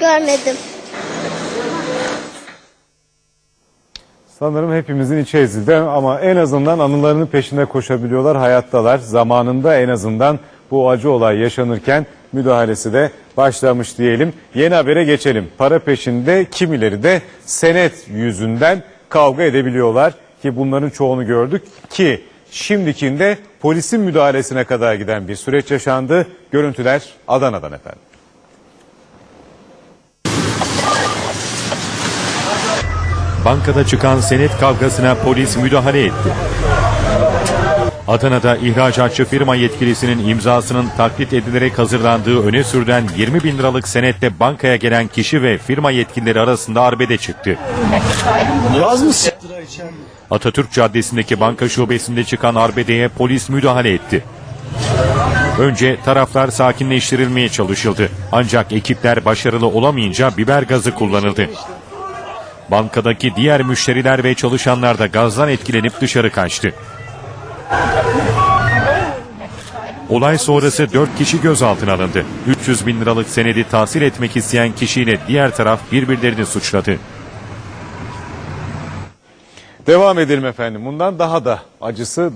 Görmedim. Sanırım hepimizin içi ezildi ama en azından anılarının peşinde koşabiliyorlar, hayattalar. Zamanında en azından bu acı olay yaşanırken müdahalesi de başlamış diyelim. Yeni habere geçelim. Para peşinde kimileri de senet yüzünden kavga edebiliyorlar ki bunların çoğunu gördük ki şimdikinde polisin müdahalesine kadar giden bir süreç yaşandı. Görüntüler Adana'dan efendim. Bankada çıkan senet kavgasına polis müdahale etti. Adana'da ihracatçı firma yetkilisinin imzasının taklit edilerek hazırlandığı öne sürülen 20 bin liralık senette bankaya gelen kişi ve firma yetkilileri arasında arbede çıktı. Atatürk Caddesi'ndeki banka şubesinde çıkan arbedeye polis müdahale etti. Önce taraflar sakinleştirilmeye çalışıldı. Ancak ekipler başarılı olamayınca biber gazı kullanıldı. Bankadaki diğer müşteriler ve çalışanlar da gazdan etkilenip dışarı kaçtı. Olay sonrası 4 kişi gözaltına alındı. 300 bin liralık senedi tahsil etmek isteyen kişiyle diğer taraf birbirlerini suçladı. Devam edelim efendim. Bundan daha da acısı